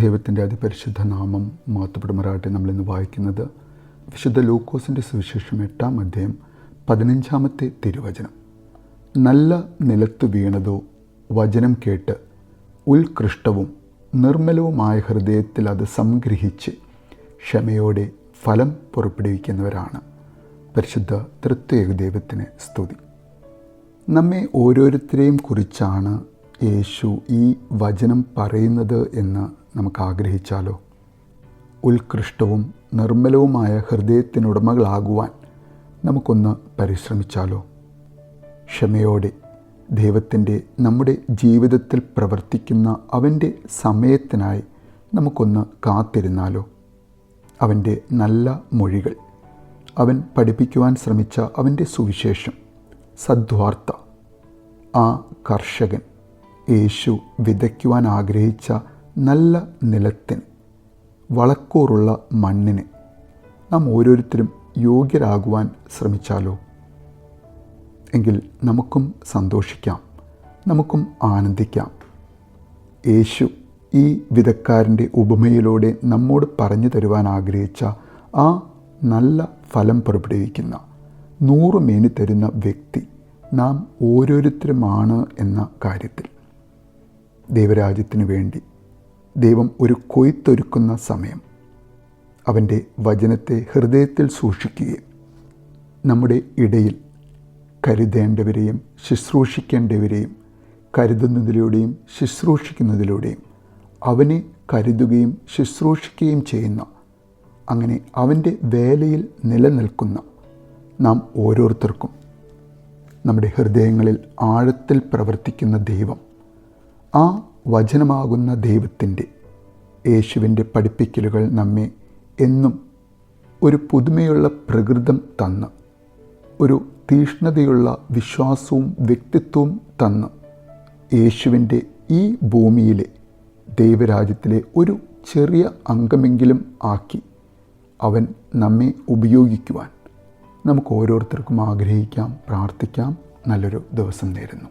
ദൈവത്തിന്റെ അതിപരിശുദ്ധ നാമം മാത്തുപ്പെടുമാറാട്ടെ നമ്മളിന്ന് വായിക്കുന്നത് വിശുദ്ധ ലൂക്കോസിന്റെ സുവിശേഷം എട്ടാം അധ്യായം പതിനഞ്ചാമത്തെ തിരുവചനം. നല്ല നിലത്ത് വീണതോ വചനം കേട്ട് ഉത്കൃഷ്ടവും നിർമ്മലവുമായ ഹൃദയത്തിൽ അത് സംഗ്രഹിച്ച് ക്ഷമയോടെ ഫലം പുറപ്പെടുവിക്കുന്നവരാണ്. പരിശുദ്ധ തൃത്വേക ദൈവത്തിന് സ്തുതി. നമ്മെ ഓരോരുത്തരെയും കുറിച്ചാണ് യേശു ഈ വചനം പറയുന്നത് എന്ന് നമുക്ക് ആഗ്രഹിച്ചാലോ ഉത്കൃഷ്ടവും നിർമ്മലവുമായ ഹൃദയത്തിനുടമകളാകുവാൻ നമുക്കൊന്ന് പരിശ്രമിച്ചാലോ? ക്ഷമയോടെ ദൈവത്തിന്റെ നമ്മുടെ ജീവിതത്തിൽ പ്രവർത്തിക്കുന്ന അവന്റെ സമയത്തിനായി നമുക്കൊന്ന് കാത്തിരുന്നാലോ? അവന്റെ നല്ല മൊഴികൾ അവൻ പഠിപ്പിക്കുവാൻ ശ്രമിച്ച അവന്റെ സുവിശേഷം സദ്വാർത്ത ആ കർഷകൻ യേശു വിതയ്ക്കുവാൻ ആഗ്രഹിച്ച നല്ല നിലത്തിന് വളക്കൂറുള്ള മണ്ണിന് നാം ഓരോരുത്തരും യോഗ്യരാകുവാൻ ശ്രമിച്ചാലോ? എങ്കിൽ നമുക്കും സന്തോഷിക്കാം നമുക്കും ആനന്ദിക്കാം. യേശു ഈ വിധക്കാരന്റെ ഉപമയിലൂടെ നമ്മോട് പറഞ്ഞു തരുവാൻ ആഗ്രഹിച്ച ആ നല്ല ഫലം പുറപ്പെടുവിക്കുന്ന നൂറ് മേനി തരുന്ന വ്യക്തി നാം ഓരോരുത്തരുമാണ് എന്ന കാര്യത്തിൽ. ദൈവരാജ്യത്തിനു വേണ്ടി ദൈവം ഒരു കൊയ്ത്തൊരുക്കുന്ന സമയം. അവന്റെ വചനത്തെ ഹൃദയത്തിൽ സൂക്ഷിക്കുകയും നമ്മുടെ ഇടയിൽ കരുതേണ്ടവരെയും ശുശ്രൂഷിക്കേണ്ടവരെയും കരുതുന്നതിലൂടെയും ശുശ്രൂഷിക്കുന്നതിലൂടെയും അവനെ കരുതുകയും ശുശ്രൂഷിക്കുകയും ചെയ്യുന്ന അങ്ങനെ അവന്റെ വേലയിൽ നിലനിൽക്കുന്ന നാം ഓരോരുത്തർക്കും നമ്മുടെ ഹൃദയങ്ങളിൽ ആഴത്തിൽ പ്രവർത്തിക്കുന്ന ദൈവം ആ വചനമാകുന്ന ദൈവത്തിന്റെ യേശുവിന്റെ പഠിപ്പിക്കലുകൾ നമ്മെ എന്നും ഒരു പുതുമയുള്ള പ്രകൃതം തന്ന് ഒരു തീഷ്ണതയുള്ള വിശ്വാസവും വ്യക്തിത്വവും തന്ന് യേശുവിന്റെ ഈ ഭൂമിയിലെ ദൈവരാജ്യത്തിലെ ഒരു ചെറിയ അംഗമെങ്കിലും ആക്കി അവൻ നമ്മെ ഉപയോഗിക്കുവാൻ നമുക്ക് ഓരോരുത്തർക്കും ആഗ്രഹിക്കാം പ്രാർത്ഥിക്കാം. നല്ലൊരു ദിവസം നേരുന്നു.